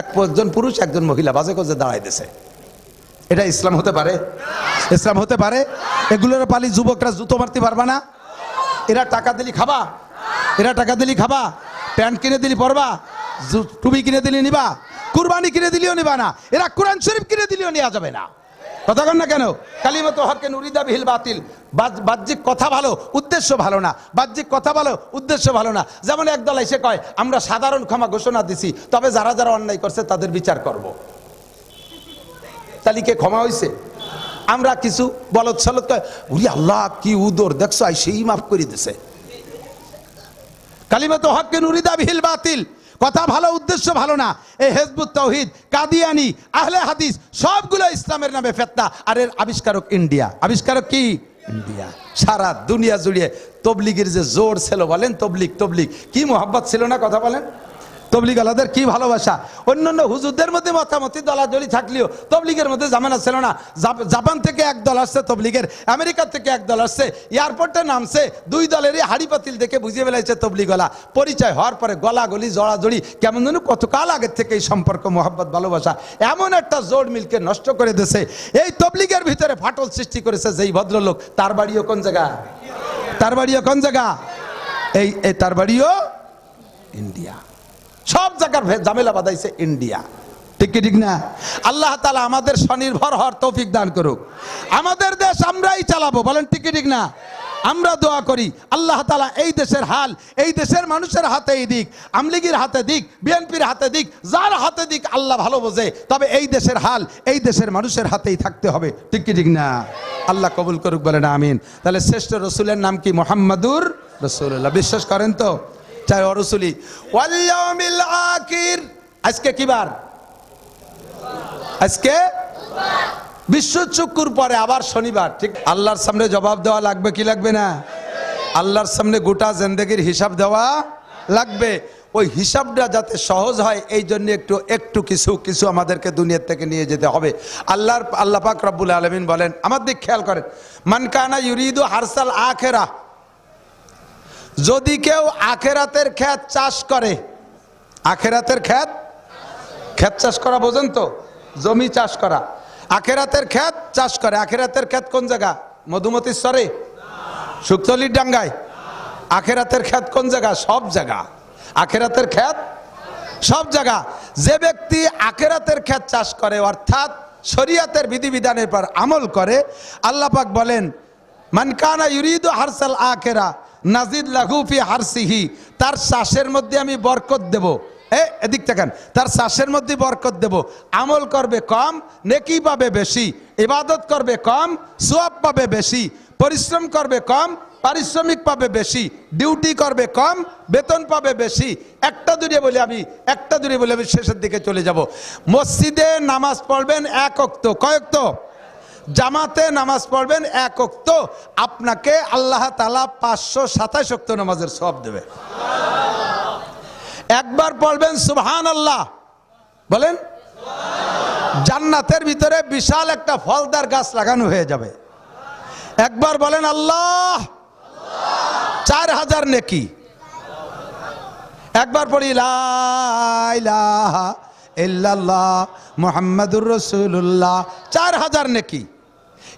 এক একজন পুরুষ, একজন মহিলা। বাজে কজে দাঁড়াই দিছে। এটা ইসলাম হতে পারে? ইসলাম হতে পারে? এগুলোর পালি যুবকরা জুতো মারতে পারবে না। এরা টাকা দিলি খাবা। এরা টাকা দিলি খাবা। প্যান্ট কিনে দিলি পরবা। টুপি কিনে দিলি নিবা। কুরবানি কিনে দিলিও নিবা না। এরা কোরআন শরীফ কিনে দিলিও নেওয়া যাবে না। কথা কন না কেন? কালিমত হকেন উরিদা বিহিল বাতিল। বাহ্যিক কথা ভালো, উদ্দেশ্য ভালো না। বাহ্যিক কথা ভালো, উদ্দেশ্য ভালো না। যেমন একদল এসে কয়, আমরা সাধারণ ক্ষমা ঘোষণা দিছি, তবে যারা যারা অন্যায় করছে তাদের বিচার করব। তাহলে কে ক্ষমা হয়েছে আমরা কিছু বলদ সলদ কয়, উরি আল্লাহ, কি উদর, দেখছ সেই মাফ করে দিছে। কালিমা তো হক নুরিদা বিহিল বাতিল। কথা ভালো, উদ্দেশ্য ভালো না। এই হেজবুত তৌহিদ, কাদিয়ানি, আহলে হাদিস, সবগুলো ইসলামের নামে ফেতনা। আর এর আবিষ্কারক ইন্ডিয়া। আবিষ্কারক কি? ইন্ডিয়া। সারা দুনিয়া জুড়িয়ে তবলিগের যে জোর ছিল, বলেন তবলিক তবলিক কি মোহাব্বত ছিল না, কথা বলেন? তবলিগ আলাদের কি ভালোবাসা? অন্যান্য হুজুরদের মধ্যে মতামতি দলাদলি থাকলেও তবলিগের মধ্যে জামানা ছিল না। জাপান থেকে এক দল আসছে তবলিগের, আমেরিকা থেকে এক দল আসছে, এয়ারপোর্টে নামছে, দুই দলেরই হাড়ি পাতিল দেখে বুঝিয়ে ফেলাইছে তবলিগলা। পরিচয় হওয়ার পরে গলাগলি, জড়াজড়ি, কেমন যেন কতকাল আগের থেকে এই সম্পর্ক, মোহাব্বত, ভালোবাসা, এমন একটা জোর মিলকে নষ্ট করে দিয়েছে। এই তবলিগের ভিতরে ফাটল সৃষ্টি করেছে যেই ভদ্রলোক। তার বাড়িও কোন জায়গা? তার বাড়িও কোন জায়গা? এই তার বাড়িও ইন্ডিয়া। সব জায়গার ঝামেলা বাঁধাইছে ইন্ডিয়া। ঠিক কি ঠিক না? আল্লাহ তালা আমাদের স্বনির্ভর হওয়ার তৌফিক দান করুক। আমাদের দেশ আমরাই চালাবো, বলেন ঠিক কি ঠিক না? আমরা দোয়া করি, আল্লাহ তালা এই দেশের হাল, এই দেশের মানুষের হাতে এই দিক, আমলিগির হাতে দিক, বিএনপির হাতে দিক, যার হাতে দিক আল্লাহ ভালো বোঝে, তবে এই দেশের হাল, এই দেশের মানুষের হাতেই থাকতে হবে, ঠিক কি ঠিক না? আল্লাহ কবুল করুক, বলেন আমিন। তাহলে শ্রেষ্ঠ রসুলের নাম কি? মোহাম্মদুর রসুল্লাহ বিশ্বাস করেন তো? চাই অরসুলি ওয়াল্লামিল আজকে কি বার? আজকে বিশ্ব চুকুর পরে, আবার শনিবার। ঠিক, আল্লাহর সামনে জবাব দেওয়া লাগবে কি লাগবে না? আল্লাহর সামনে গোটা জিন্দেগির হিসাব দেওয়া লাগবে। ওই হিসাবটা যাতে সহজ হয়, এই জন্য একটু একটু কিছু কিছু আমাদেরকে দুনিয়ার থেকে নিয়ে যেতে হবে। আল্লাহর, আল্লাহ পাক রব্বুল আলমিন বলেন, আমার দিক খেয়াল করেন মানকানা ইউরিদু হারসাল আখেরা যদি কেউ আখেরাতের খ্যাত চাষ করে, আখেরাতের খ্যাত? খ্যাত চাষ করা বোঝেন তো? জমি চাষ করা। আখেরাতের খ্যাত চাষ করে। আখেরাতের খ্যাত কোন জায়গা? মধুমতির স্বরে শুক্তলির ডাঙ্গায়? আখেরাতের খ্যাত কোন জায়গা? সব জায়গা। আখেরাতের খ্যাত? সব জায়গা। যে ব্যক্তি আখেরাতের খ্যাত চাষ করে, অর্থাৎ শরিয়াতের বিধিবিধানের পর আমল করে, আল্লাহ পাক বলেন মানকানা ইউরিদু হারসাল আখেরা নাজিদ লাহুফি হারসিহি তার শ্বাসের মধ্যে আমি বরকত দেব। এ, এদিক থাকেন তার শ্বাসের মধ্যে বরকত দেব। আমল করবে কম, নেকি পাবে বেশি, ইবাদত করবে কম, সোয়াব পাবে বেশি, পরিশ্রম করবে কম, পারিশ্রমিক পাবে বেশি, ডিউটি করবে কম, বেতন পাবে বেশি। একটা দূরে বলে আমি, একটা দূরে বলে আমি শেষের দিকে চলে যাব। মসজিদে নামাজ পড়বেন এক অক্ত। কয়েকত জামাতে নামাজ পড়বেন এক অক্ত আপনাকে আল্লাহ তালা পাঁচশো সাতাশ অক্ত নামাজের সব দেবে। একবার পড়বেন সুবহান আল্লাহ বলেন, জান্নাতের ভিতরে বিশাল একটা ফলদার গাছ লাগানো হয়ে যাবে। একবার বলেন, আল্লাহ, চার হাজার নেকি। একবার পড়ি, লা ইলাহা ইল্লাল্লাহ, মুহাম্মাদুর চার হাজার নেকি।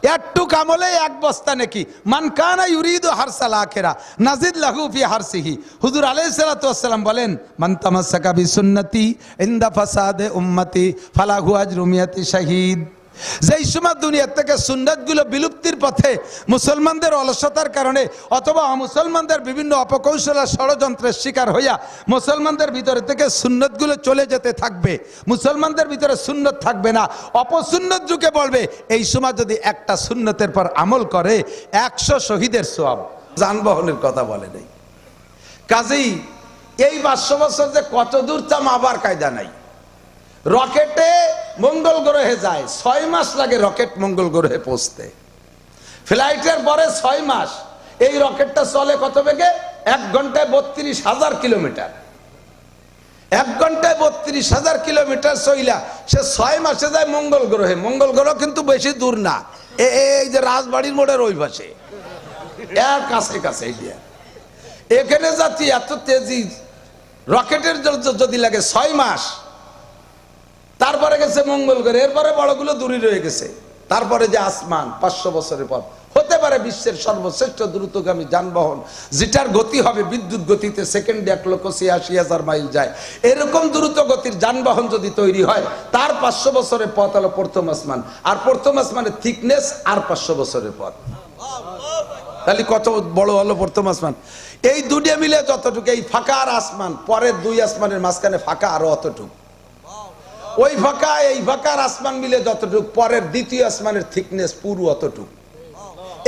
একটু কামলে এক বস্তা নাকি। মানকানা ইউরিদ ইউরিদু হারসাল আখেরা, নাজিদ লাহুফি হারসিহি। হুজুর আলাইহিস সালাতু ওয়াসসালাম বলেন, মান তামাসসাকা বি সুন্নতি, ইনদা ফাসাদে উম্মতি, ফালাহু আজরু শাহীদ শাহিদ। যেই সময় দুনিয়ার থেকে সুন্নাতগুলো বিলুপ্তির পথে মুসলমানদের অলসতার কারণে অথবা মুসলমানদের বিভিন্ন অপকৌশল আর ষড়যন্ত্রের শিকার হইয়া মুসলমানদের ভিতরে থেকে সুন্নতগুলো চলে যেতে থাকবে, মুসলমানদের ভিতরে সুন্নত থাকবে না। অপসুন্নত যুগে বলবে, এই সময় যদি একটা সুন্নতের পর আমল করে, একশো শহীদের সব যানবাহনের কথা বলে নেই। কাজেই এই পাঁচশো বছর যে কত দূর তা মাবার কায়দা নাই। রকেটে মঙ্গল গ্রহে যায়, ছয় মাস লাগে রকেট মঙ্গল গ্রহে পৌঁছতে। ফ্লাইটের পরে ছয় মাস, এই রকেটটা চলে কত বেগে? এক ঘন্টায় বত্রিশ হাজার কিলোমিটার। এক ঘন্টায় বত্রিশ হাজার কিলোমিটার চইলা সে ছয় মাসে যায় মঙ্গল গ্রহে। মঙ্গল গ্রহ কিন্তু বেশি দূর না। এই যে রাজবাড়ির মোড়ের ওই পাশে। এর কাছে কাছে। এখানে যাচ্ছি এত তেজি। রকেটের যদি লাগে ছয় মাস তারপরে গেছে মঙ্গল গ্রহে, এরপরে বড়গুলো দূরে রয়ে গেছে। তারপরে যে আসমান, পাঁচশো বছরের পর। হতে পারে বিশ্বের সর্বশ্রেষ্ঠ দ্রুতগামী যানবাহন, যেটার গতি হবে বিদ্যুৎ গতিতে সেকেন্ডে এক লক্ষ ছিয়াশি হাজার মাইল যায়। এরকম দ্রুত গতির যানবাহন যদি তৈরি হয়, তার পাঁচশো বছরের পথ হলো প্রথম আসমান। আর প্রথম আসমানের থিকনেস আর পাঁচশো বছরের পথ। তাহলে কত বড় হলো প্রথম আসমান? এই দুটিয়ে মিলে যতটুকু, এই ফাঁকা আর আসমান, পরের দুই আসমানের মাঝখানে ফাঁকা আরও অতটুকু। ওই ফাঁকা, এই ফাঁকার আসমান মিলে যতটুক, পরের দ্বিতীয় আসমানের থিকনেস পুরো অতটুক।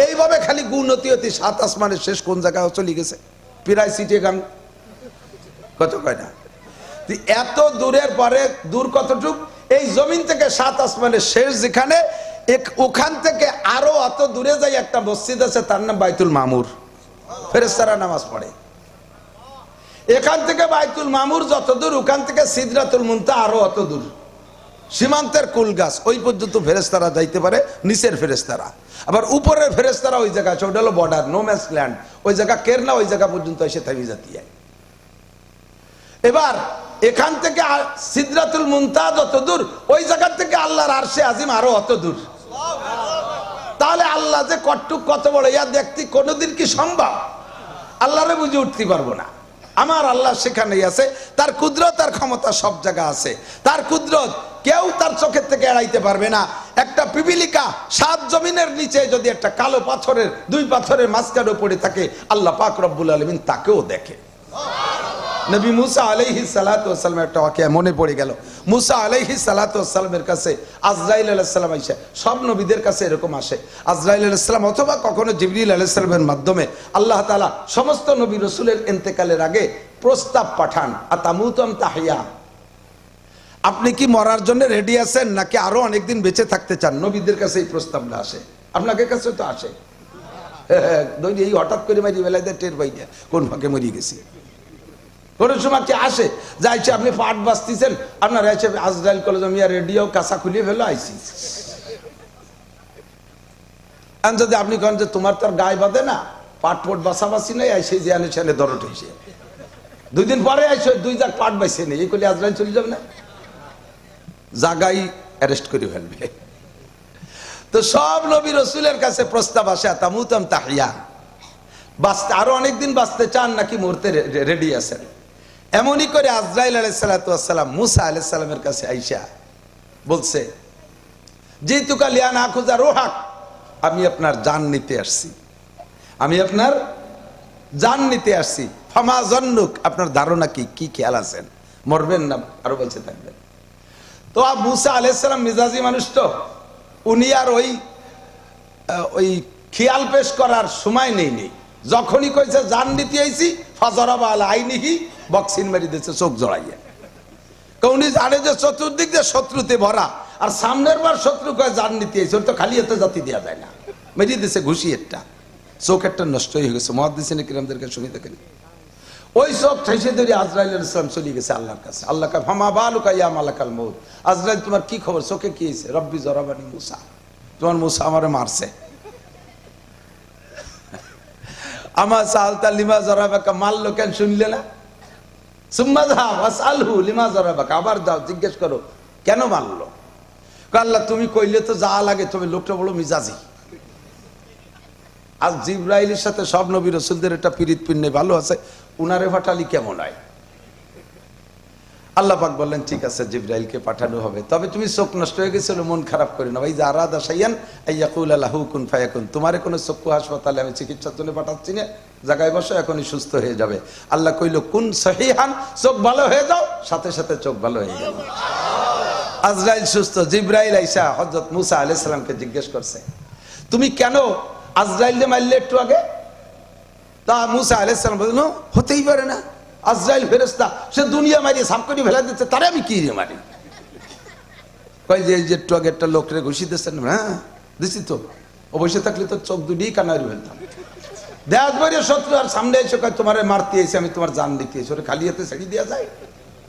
এইভাবে খালি গুণতি অতি সাত আসমানের শেষ কোন জায়গায় চলে গেছে? প্রায় সিটে গান কত কয় না? এত দূরের পরে দূর কতটুক? এই জমিন থেকে সাত আসমানের শেষ যেখানে ওখান থেকে আরও অত দূরে যাই একটা মসজিদ আছে, তার নাম বাইতুল মামুর। ফেরেস্তারা নামাজ পড়ে। এখান থেকে বাইতুল মামুর যত দূর, ওখান থেকে সিদরাতুল মুনতা আরও অত দূর। সীমান্তের কুল গাছ, ওই পর্যন্ত ফেরেস্তারা যাইতে পারে, নিচের ফেরেস্তারা আবার উপরের ফেরেস্তারা ওই জায়গা আছে, ওটা হলো বর্ডার নো ম্যাস ল্যান্ড ওই জায়গা কেরনা ওই জায়গা পর্যন্ত এসে থামি জাতি এবার, এখান থেকে সিদরাতুল মুনতা যত দূর, ওই জায়গা থেকে আল্লাহর আরশে আজিম আরও অত দূর। তাহলে আল্লাহ যে কটুক কত বড়, ইয়া দেখতে কোনোদিন কি সম্ভব? আল্লাহরে বুঝে উঠতে পারব না। আমার আল্লাহ সেখানেই আছে, তার কুদরত আর ক্ষমতা সব জায়গা আছে। তার কুদরত কেউ তার চোখের থেকে এড়াইতে পারবে না। একটা পিপিলিকা সাত জমিনের নিচে যদি একটা কালো পাথরের, দুই পাথরের মাঝখানে পড়ে থাকে, আল্লাহ পাক রব্বুল আলমিন তাকেও দেখে। নবী মুসা আলাইহি সালাতামের একটা ওয়াকিয়া মনে পড়ে গেল। মুসা আলাইহি সালাতামের কাছে আজরাইল আলাইসাল্লাম আইসা সব নবীদের কাছে এরকম আসে। আজরাইল আলাইসাল্লাম অথবা কখনো জিবরিল আলাইসাল্লামের মাধ্যমে আল্লাহ তালা সমস্ত নবী রসুলের এন্তেকালের আগে প্রস্তাব পাঠান আতামুতম তাহিয়া। আপনি কি মরার জন্য রেডি আছেন নাকি আরও অনেকদিন বেঁচে থাকতে চান? নবীদের কাছে এই প্রস্তাবটা আসে। আপনাকে কাছে তো আসে। হ্যাঁ, দৈনিক এই হঠাৎ করে মারি বেলায় টের পাই কোন ফাঁকে মরিয়ে গেছি। কোন সময় কি আসে? যাইছে আপনি পাট বাঁচতেছেন আপনার এসে আজরাইল কলেজ মিয়া রেডিও কাঁচা খুলিয়ে ফেলো, আইসি। যদি আপনি কন যে তোমার তো আর গায়ে বাঁধে না পাট পোট বাসাবাসি নেই, আইসে যে আনে ছেলে দরট হয়েছে দুই দিন পরে আইসে দুই যাক পাট বাইছে নেই, এই করলে আজরাইল চলে যাবে না? জাগাই অ্যারেস্ট করে ফেলবে। তো সব নবী রসুলের কাছে প্রস্তাব আসে তামুতাম তাহিয়া। বাঁচতে আরও অনেকদিন বাঁচতে চান নাকি মরতে রেডি আছেন? এমনই করে আজরাইল আলাইসালাম মুসা আলাইসালামের কাছে আইসা বলছে, যেহেতু কালিয়া না খোঁজা রোহাক, আমি আপনার জান নিতে আসছি। আমি আপনার জান নিতে আসছি। ফমা জন্নুক, আপনার ধারণা কি? কি খেয়াল আছেন? মরবেন না, আরও বেঁচে থাকবেন। তো মুসা আলাইসালাম মিজাজি মানুষ তো, উনি আর ওই ওই খেয়াল পেশ করার সময় নেই নেই। যখনই কইছে, জান নিতে আইছি, ফাজরাবা আল আইনিহি, বক্সিন মেরি দিয়েছে, চোখ জড়াইয়া। উনি জানে যে চতুর্দিক যে শত্রুতে ভরা, আর সামনের বার শত্রু কয়, জান নিতে আইছে। ওর তো খালি এতে জাতি দেওয়া যায় না। মেরি দিয়েছে ঘুষি একটা। চোখ একটা নষ্ট হয়ে গেছে। মহাদ দিছে নাকি আমাদেরকে শুনি দেখেন। ওই সব ঠেসে ধরে আজরাইল ইসলাম চলে গেছে আল্লাহর কাছে। আল্লাহ ফামা বালুকা ইয়া মালাকাল মৌত আজরাইল, তোমার কি খবর? চোখে কি হয়েছে রব্বি জরাবানি মুসা। তোমার মুসা আমারে মারছে। আমার সালতা লিমা জরাবাকা মারলো কেন শুনলে না? সুম্মা যাও আসালহু লিমা জরাবাকা, আবার যাও, জিজ্ঞেস করো, কেন মারলো? আল্লাহ, তুমি কইলে তো যা লাগে, তুমি লোকটা বলো মিজাজি। আর জিব্রাইলের সাথে সব নবী রসুলদের একটা পিরিত পিন্নে ভালো আছে, উনারে ফাটালি কেমন হয়? আল্লাহ পাক বললেন, ঠিক আছে, জিব্রাইলকে পাঠানো হবে। তবে তুমি চোখ নষ্ট হয়ে গেছিল মন খারাপ করে না। ভাই যে আরাদা সাইয়ান আইয়াকুল আল্লাহ হুকুন ফায়াকুন। তোমারে কোনো চক্ষু হাসপাতালে আমি চিকিৎসার জন্য পাঠাচ্ছি না। জায়গায় বসো, এখনই সুস্থ হয়ে যাবে। আল্লাহ কইল, কোন সহিহান, চোখ ভালো হয়ে যাও, সাথে সাথে চোখ ভালো হয়ে গেল আজরাইল সুস্থ, জিব্রাইল আইসা হজরত মুসা আলাইহিস সালামকে জিজ্ঞেস করছে, তুমি কেন আজরাইল মারলে একটু আগে? তা মুসা আলাইসালাম বলল, হতেই পারে না। আজরাইল ফেরেস্তা সে দুনিয়া মারিয়ে সাপ করে ফেলা দিচ্ছে, তারে আমি কি রে মারি? কয় যে যে আগে একটা লোকরে ঘুষি দিচ্ছেন হ্যাঁ? দিছি তো। বসে থাকলে তো চোখ দুটি কানারি ফেলতাম দেখ বাড়ি শত্রু, আর সামনে এসে কয়, তোমার মারতে এসে আমি তোমার জান দিতে এসে, ওরে খালি হাতে ছেড়ে দেওয়া যায়?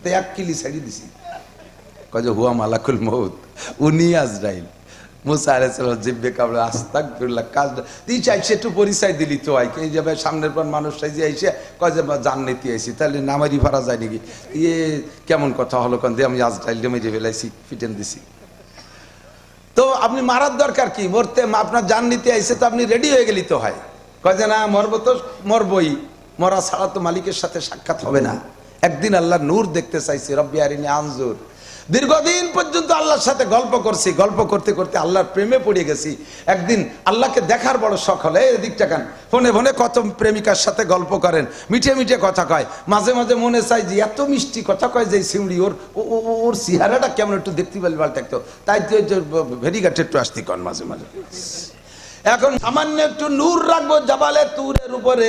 তো এক কিলি ছেড়ে দিছি। কয় যে, হুয়া মালাকুল মৌত উনি আজরাইল। পরিচয় দিলি তো সামনের পর মানুষ যে আইসে কয় যে আইসি তাহলে নামারি যায় নাকি? ইয়ে কেমন কথা কান, দিয়ে আমি আজ দিছি। তো আপনি মারার দরকার কি? মরতে আপনার জান নিতে আইসে তো আপনি রেডি হয়ে গেলি তো হয় কয় যে, না, মরবো তো, মরবই। মরা ছাড়া তো মালিকের সাথে সাক্ষাৎ হবে না। একদিন আল্লাহ নূর দেখতে চাইছি, রব্বি আনজুর। দীর্ঘদিন পর্যন্ত আল্লাহর সাথে গল্প করছি, গল্প করতে করতে আল্লাহর প্রেমে পড়ে গেছি। একদিন আল্লাহকে দেখার বড় শখ হলে এদিকটা কান? ফোনে ফোনে কত প্রেমিকার সাথে গল্প করেন, মিঠে মিঠে কথা কয়। মাঝে মাঝে মনে চাই যে এত মিষ্টি কথা কয় যে সিমড়ি ওর ওর চেহারাটা কেমন একটু দেখতে পারলে ভালো থাকতো তাই ভেরিঘাটে একটু আসতি কন মাঝে মাঝে। এখন সামান্য একটু নূর রাখব জবালে তুরের উপরে।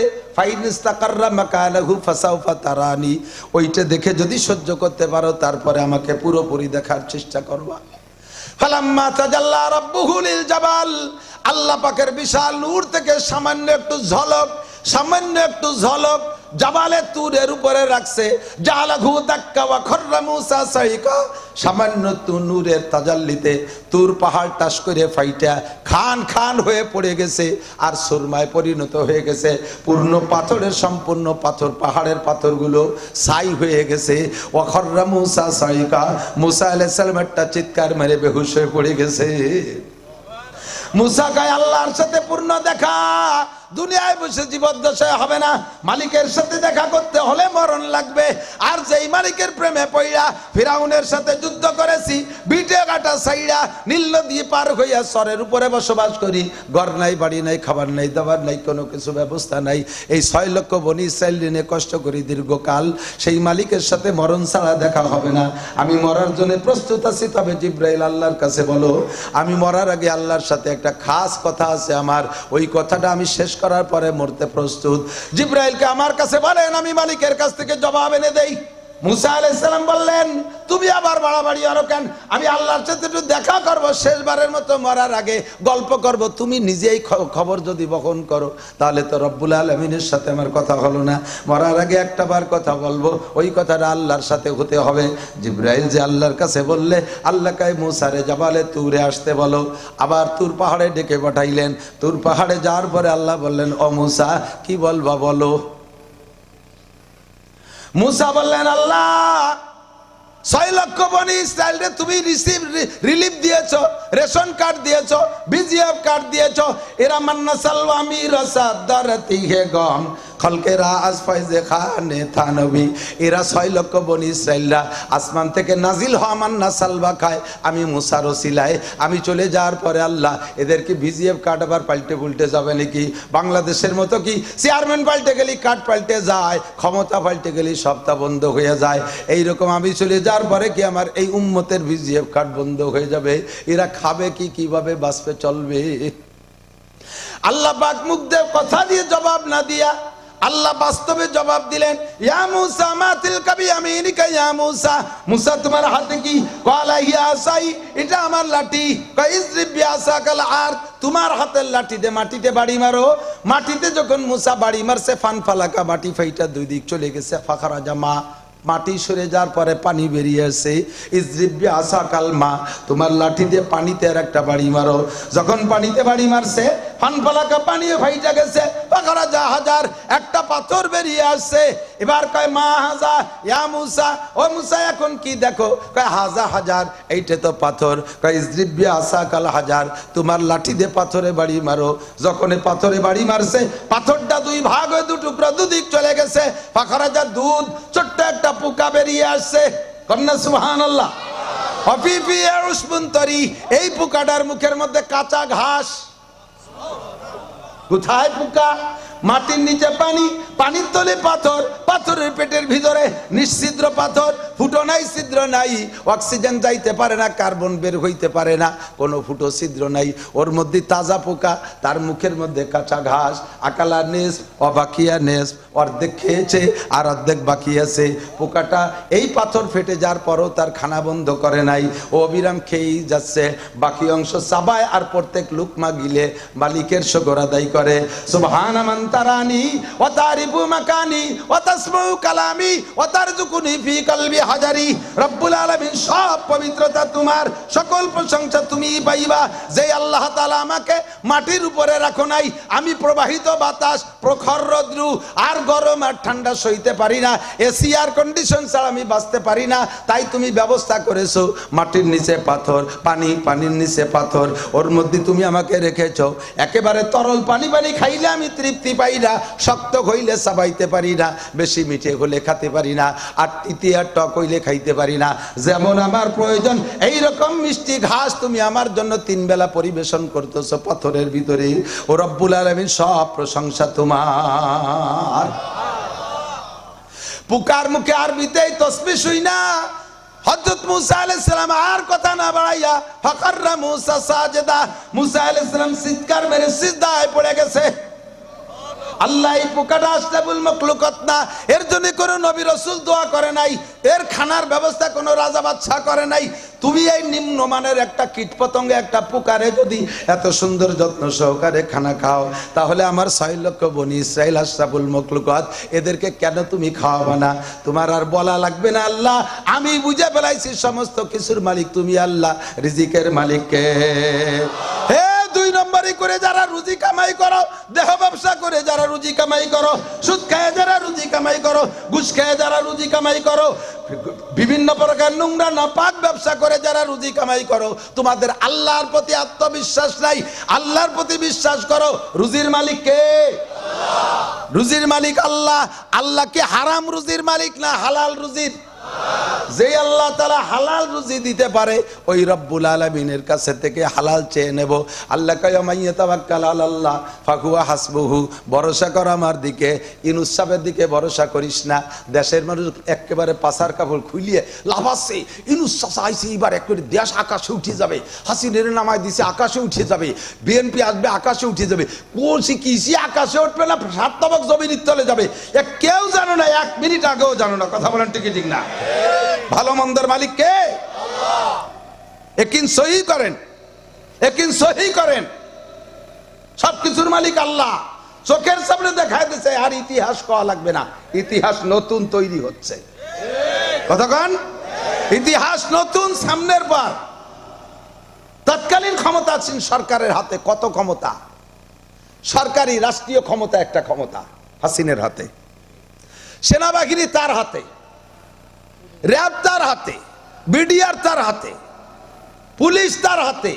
তারানি। ওইটা দেখে যদি সহ্য করতে পারো, তারপরে আমাকে পুরোপুরি দেখার চেষ্টা করবা ফালাম্মা আল্লাহ পাকের বিশাল নূর থেকে সামান্য একটু ঝলক, সামান্য একটু ঝলক জাবালে তুরের উপরে রাখছে। জালাঘু দাক্কা ওয়া খররা মুসা সাইকা। সামান্য তু নূরের তাজাল্লিতে তুর পাহাড় টাস করে ফাইটা খান খান হয়ে পড়ে গেছে আর সুরমায় পরিণত হয়ে গেছে। পূর্ণ পাথরের সম্পূর্ণ পাথর, পাহাড়ের পাথরগুলো সাই হয়ে গেছে। ওয়াখররা মুসা সাইকা। মুসা আলাইহিস সালাম একটা চিৎকার মেরে বেহুশ হয়ে পড়ে গেছে। মুসা কয়, আল্লাহর সাথে পূর্ণ দেখা। দুনিয়ায় বসে জীবদ্দশায় হবে না। মালিকের সাথে দেখা করতে হলে মরণ লাগবে। আর যেই মালিকের প্রেমে পইয়া ফিরাউনের সাথে যুদ্ধ করেছি, বিটে কাটা সাইডা, নীল নদী পার হইয়া সরের উপরে বসবাস করি। ঘর নাই, বাড়ি নাই, খাবার নাই, দাবার নাই, কোনো কিছু ব্যবস্থা নাই। এই ছয় লক্ষ বনি ইসরায়েল নিয়ে কষ্ট করি দীর্ঘকাল। সেই মালিকের সাথে মরণ ছাড়া দেখা হবে না। আমি মরার জন্য প্রস্তুত আছি, তবে জিব্রাইল আল্লাহর কাছে বলো, আমি মরার আগে আল্লাহর সাথে একটা খাস কথা আছে আমার। ওই কথাটা আমি শেষ করার পরে মরতে প্রস্তুত। জিব্রাইলকে আমার কাছে বলেন, আমি মালিকের কাছ থেকে জবাব এনে দেই। মুসা আলাইসালাম বললেন, তুমি আবার বাড়াবাড়ি আরও কেন? আমি আল্লাহর সাথে একটু দেখা করব, শেষবারের মতো মরার আগে গল্প করব। তুমি নিজেই খবর যদি বহন করো, তাহলে তো রব্বুল আলমিনের সাথে আমার কথা হলো না। মরার আগে একটা বার কথা বলব, ওই কথাটা আল্লাহর সাথে হতে হবে। জিব্রাইল যে আল্লাহর কাছে বললে, আল্লাহ কাই মুসারে জাবালে তুরে আসতে বলো। আবার তুর পাহাড়ে ডেকে পাঠাইলেন। তুর পাহাড়ে যাওয়ার পরে আল্লাহ বললেন, ও মুসা, কি বলবা বলো? মুসা বললেন আল্লাহ ছয় লক্ষ বনি ইসরায়েলরে তুমি রিসিভ রিলিফ দিয়েছো রেশন কার্ড দিয়েছো বিজিএফ কার্ড দিয়েছো এরা মান্না সালওয়ামি রসাদ দরতি হে গম খলকে রাজ ফয়জে খানে থানবি, এরা ছয় লক্ষ বনি ইসরায়েলরা আসমান থেকে নাজিল হওয়া মান্না সালবা খায়, আমি মুসার ওসিলায় আমি চলে যাওয়ার পরে আল্লাহ এদেরকে ভিজিএফ কার্ড আবার পাল্টে পুল্টে যাবে নাকি? বাংলাদেশের মতো কি? চেয়ারম্যান পাল্টে গেলি কার্ড পাল্টে যায়, ক্ষমতা পাল্টে গেলি সপ্তাহ বন্ধ হয়ে যায়। এই রকম আমি চলে যাওয়ার পরে কি আমার এই উম্মতের ভিজিএফ কার্ড বন্ধ হয়ে যাবে? এরা খাবে কি, কীভাবে বাঁচবে, চলবে? আল্লাহ পাক মুখ দিয়ে কথা দিয়ে জবাব না দিয়া আল্লাহ বাস্তবে জবাব দিলেন, ইয়া মুসা, মা তিলকা বিয়ামিনিকা, ইয়া মুসা। মুসা, তোমার হাতে কি? আসাই, এটা আমার লাঠি। বিআসাকাল আর, তোমার হাতের লাঠিতে মাটিতে বাড়ি মারো। মাটিতে যখন মুসা বাড়ি মারছে ফান ফালাকা মাটি ফাইটা দুই দিক চলে গেছে ফাখারা জামা মাটি সরে যাওয়ার পরে পানি বেরিয়ে আসে। ইজরিব্বি আসা কালমা তোমার লাঠি দিয়ে পানিতে আর একটা বাড়ি মারো। যখন পানিতে বাড়ি মারছে ফানফালাকা পানিও ফাইটা গেছে। পাখারা যা হাজার, একটা পাথর বেরিয়ে আসছে। এবার কয়, মা হাজা, ইয়া মুসা, ও মুসা, এখন কি দেখো? কয়, হাজা হাজার, এইটা তো পাথর। কয় ইজরিব্বি আসা কাল হাজার, তোমার লাঠি দিয়ে পাথরে বাড়ি মারো। যখন পাথরে বাড়ি মারছে, পাথরটা দুই ভাগ হয়ে দু টুকরা দুদিক চলে গেছে। পাখারা যা দুধ, ছোট্ট পোকা বেরিয়ে আসছে। কন্যা সুহান আল্লাহ এই পোকাটার মুখের মধ্যে কাঁচা ঘাস। কোথায় পোকা? মাটির নিচে পানি, পানির তলে পাথর, পাথরের পেটের ভিতরে নিশ্ছিদ্র পাথর। ফুটো নাই, ছিদ্র নাই, অক্সিজেন যাইতে পারে না, কার্বন বের হইতে পারে না, কোনো ফুটো ছিদ্র নাই। ওর মধ্যে তাজা পোকা, তার মুখের মধ্যে কাঁচা ঘাস, আকালা নেস, অবাকিয়া নেস, অর্ধেক খেয়েছে আর অর্ধেক বাকি আছে। পোকাটা এই পাথর ফেটে যাওয়ার পরও তার খানা বন্ধ করে নাই। ও অবিরাম খেয়েই যাচ্ছে। বাকি অংশ চাবায় আর প্রত্যেক লুকমা গিলে মালিকের শকর আদায় করে। সুবহান তারানি, ও তারিফু মাকানি, ও তাসমু কালামি, ও তারজুকুনি ফি কলবি হাজারি। রব্বুল আলামিন সব পবিত্রতা তোমার, সকল প্রশংসা তুমি পাইবা। যে আল্লাহ তাআলা আমাকে মাটির উপরে রাখো নাই, আমি প্রবাহিত বাতাস, প্রখর রৌদ্রু আর গরম আর ঠান্ডা সইতে পারি না। এসি আর কন্ডিশন ছাড়া আমি বাঁচতে পারি না, তাই তুমি ব্যবস্থা করেছ মাটির নিচে পাথর, পানি, পানির নিচে পাথর। ওর মধ্যে তুমি আমাকে রেখেছো। একেবারে তরল পানি পানি খাইলে আমি তৃপ্তি পাই না শক্ত হইলে চাবাইতে পারি না বেশি মিঠে হলে খেতে পারি না আর তিতি আর টক হইলে খাইতে পারি না যেমন আমার প্রয়োজন এই রকম মিষ্টি ঘাস তুমি আমার জন্য তিন বেলা পরিবেশন করতেছো পাথরের ভিতরে। ও রব্বুল আলমিন, সব প্রশংসা তোমার। পুকার মুখে আরবিতেই তসবি শুই না। হযরত মুসা আলাইহিস আর কথা না বাড়াইয়া, ফাকাররা মুসা সাজদা, মুসা আলাইহিস সালাম চিৎকার মেরে সিজদায় পড়ে গেছে। আল্লাহ এই পোকাটা আশরাফুল মখলুকত না। এর জন্য কোনো নবী রসুল দোয়া করে নাই। এর খানার ব্যবস্থা কোনো রাজা বাদশাহ করে নাই। তুমি এই নিম্নমানের একটা কীটপতঙ্গে একটা পোকারে যদি এত সুন্দর যত্ন সহকারে খানা খাও, তাহলে আমার ছয় লক্ষ বনি ইসরাইল আশরাফুল মখলুকত। এদেরকে কেন তুমি খাওয়াবে না? তোমার আর বলা লাগবে না আল্লাহ। আমি বুঝে ফেলাইছি, সমস্ত কিছুর মালিক তুমি আল্লাহ, রিজিকের মালিককে। হে দুই করে যারা রুজি কামাই করো, দেহ ব্যবসা করে যারা রুজি কামাই করো, সুদ খায় যারা রুজি কামাই করো, ঘুষ খায় যারা রুজি কামাই করো, বিভিন্ন প্রকার নোংরা, নাপাক ব্যবসা করে যারা রুজি কামাই করো, তোমাদের আল্লাহর প্রতি আত্মবিশ্বাস নাই। আল্লাহর প্রতি বিশ্বাস করো, রুজির মালিক কে? রুজির মালিক আল্লাহ। আল্লাহ কি হারাম রুজির মালিক না, হালাল রুজির। যে আল্লাহ তালা হালাল রুজি দিতে পারে, ওই রব্বুল আলমিনের কাছে থেকে হালাল চেয়ে নেব। আল্লাহ তাবাক্কাল আল্লাহ ফাকুয়া হাসবুহু, ভরসা কর আমার দিকে ইনুস সাহেবের দিকে ভরসা করিস না। দেশের মানুষ একেবারে পাশার কাপড় খুলিয়ে লাফাচ্ছে ইনুস চাষা আইসি এবার একবারে দেশ আকাশে উঠে যাবে, হাসিনের নামায় দিছে, আকাশে উঠে যাবে, বিএনপি আসবে, আকাশে উঠে যাবে কোসি কিসি আকাশে উঠবে না, সাত তবক জমির তলে যাবে কেউ জানো না, এক মিনিট আগেও জানো না, কথা বলেন ঠিক ঠিক না? ভালো মন্দের মালিক কে? একিন সহি করেন। একিন সহি করেন। সবকিছুর মালিক আল্লাহ। চোখের সামনে দেখায় দিচ্ছে আর ইতিহাস কওয়া লাগবে না। ইতিহাস নতুন তৈরি হচ্ছে। কতক্ষণ ইতিহাস নতুন সামনের পর। তৎকালীন ক্ষমতা ছিল সরকারের হাতে। কত ক্ষমতা? সরকারি, রাষ্ট্রীয় ক্ষমতা একটা ক্ষমতা, হাসিনের হাতে। সেনাবাহিনী তার হাতে। র্যাব তার হাতে বিডিআর তার হাতে পুলিশ তার হাতে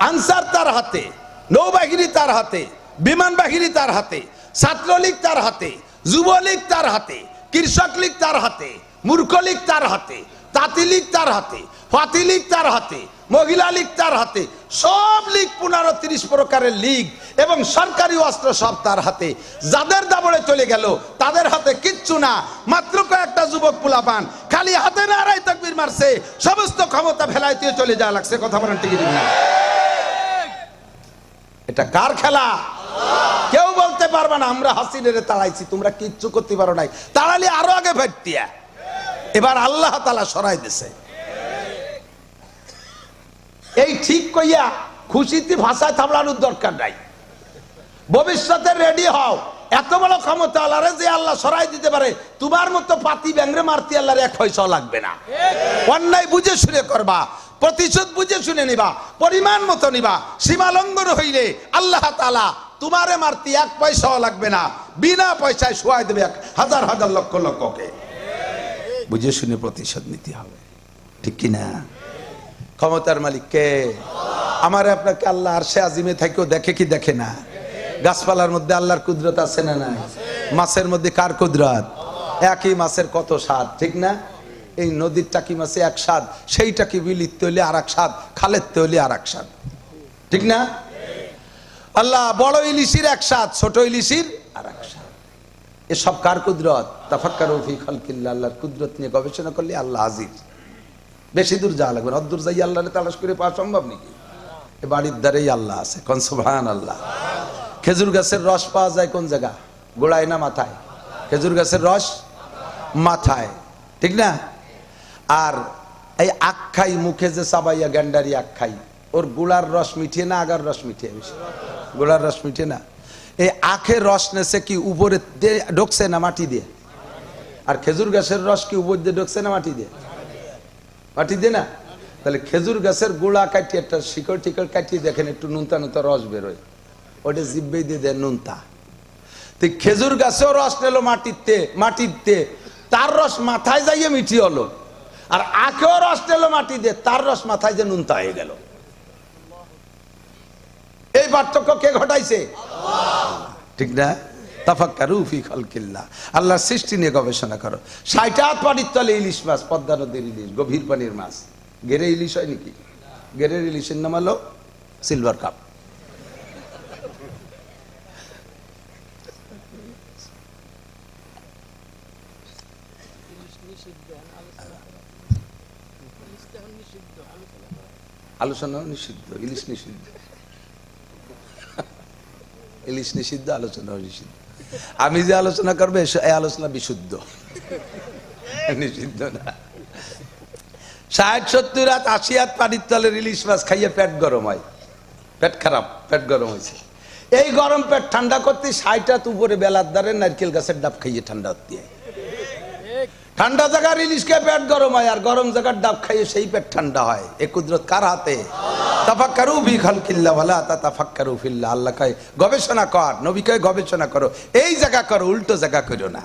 আনসার তার হাতে নৌবাহিনী তার হাতে বিমান বাহিনী তার হাতে ছাত্রলীগ তার হাতে যুবলীগ তার হাতে কৃষক লীগ তার হাতে মূর্খ লীগ তার হাতে তাঁতি লীগ তার হাতে ফাতি লীগ তার হাতে, মহিলা লীগ তার হাতে, সব লীগ পনেরো তিরিশ প্রকারের লীগ এবং সরকারি অস্ত্র সব তার হাতে। যাদের দাবড়ে চলে গেল, তাদের হাতে কিচ্ছু না, মাত্র কয়েকটা যুবক পোলাপান, খালি হাতে না তকবির মারছে, সমস্ত ক্ষমতা ফেলাইতে চলে যাওয়া লাগছে, কথা বলেন টিকিট না এটা কার খেলা? কেউ বলতে পারবে না, আমরা হাসিনের তাড়াইছি, তোমরা কিচ্ছু করতে পারো নাই। তাড়ালি আরও আগে ভেটিয়া এবার আল্লাহ তালা সরাই দিছে। এই ঠিক কইয়া খুশিতে ভাষায় থামলানোর দরকার নাই। ভবিষ্যতে রেডি হও। এত বড় ক্ষমতা আল্লাহরে যে আল্লাহ সরাই দিতে পারে, তোমার মতো পাতি ব্যাংরে মারতি আল্লাহর এক পয়সা লাগবে না। অন্যায় বুঝে শুনে করবা, প্রতিশোধ বুঝে শুনে নিবা, পরিমাণ মতো নিবা, সীমা লঙ্ঘন হইলে আল্লাহ তালা তোমারে মারতি এক পয়সাও লাগবে না। বিনা পয়সায় শোয়াই দেবে হাজার হাজার লক্ষ লক্ষকে বুঝে শুনে প্রতিশোধ নিতে হবে। ঠিক কিনা? ক্ষমতার মালিক কে? আমার আপনাকে আল্লাহ আর সে আজিমে থেকেও দেখে কি দেখে না? গাছপালার মধ্যে আল্লাহর কুদরত আছে না নাই? মাছের মধ্যে কার কুদরত? একই মাছের কত স্বাদ, ঠিক না? এই নদীর টাকি মাছে এক স্বাদ, সেই টাকি বিলিত তৈলি আর এক স্বাদ, খালের তৈলে আর এক স্বাদ। ঠিক না? আল্লাহ বড় ইলিশির এক স্বাদ, ছোট ইলিশির আর এক স্বাদ। এসব কার কুদরত? তাফাক্কার ফি খালকিল্লাহ, আল্লাহর কুদরত নিয়ে গবেষণা করলে আল্লাহ হাজির। বেশি দূর যাওয়া লাগবে না। অদ্দূর যাই আল্লাহরে তালাশ করে পাওয়া সম্ভব নাকি? এ বাড়ির দ্বারেই আল্লাহ আছে, কোন সুবহান আল্লাহ খেজুর গাছের রস পাওয়া যায় কোন জায়গা? গোড়ায় না মাথায়? খেজুর গাছের রস মাথায়, ঠিক না? আর এই আখ্যাই মুখে যে চাবাইয়া গ্যান্ডারি আখ্যাই ওর গুড়ার রস মিঠিয়ে না, আগার রস মিঠিয়ে বেশি? গুড়ার রস মিঠিয়ে না। এই আখের রস নেছে কি উপরে ঢুকছে না মাটি দিয়ে? আর খেজুর গাছের রস কি উপর দিয়ে ঢুকছে না মাটি দিয়ে? মাটি দিয়ে না? তাহলে খেজুর গাছের গোড়া কাটিয়ে একটা শিকড় টিকড় কাটিয়ে দেখেন একটু নুনতা নুনতা রস বেরোয়। ওটা জিব্বেই দিয়ে দেয় নুনতা। তো খেজুর গাছেও রস নিল মাটিতে মাটিতে তার রস মাথায় যাইয়ে মিঠি হলো। আর আখেও রস নিল মাটি দিয়ে তার রস মাথায় যে নুনতা হয়ে গেল। এই পার্থক্য কে ঘটাইছে? ঠিক না? তাফাক্কারু ফি আল্লাহর সৃষ্টি নিয়ে গবেষণা করো। হাত পানির তলে ইলিশ মাছ, পদ্মা নদীর ইলিশ, গভীর পানির মাছ। গেরে ইলিশ হয় নাকি? গেরের ইলিশের নাম হলো সিলভার কাপ। আলোচনা নিষিদ্ধ, ইলিশ নিষিদ্ধ। ইলিশ নিষিদ্ধ আলোচনা নিষিদ্ধ। আমি যে আলোচনা করব এই আলোচনা বিশুদ্ধ। নিষিদ্ধ না। ষাট, সত্তর হাত আশি হাত পানির তলের ইলিশ মাছ খাইয়ে পেট গরম হয়। পেট খারাপ, পেট গরম হয়েছে। এই গরম পেট ঠান্ডা করতে ষাট হাত উপরে বেলার দ্বারে নারকেল গাছের ডাব খাইয়ে ঠান্ডা হতে হয়। ঠান্ডা রিলিশ খেয়ে পেট গরম হয়, আর গরম জায়গার ডাব খাইয়ে সেই পেট ঠান্ডা হয়। এ কুদরত কার হাতে? গবেষণা কর নবী কয় গবেষণা করো এই জায়গা করো উল্টো জায়গা করো না।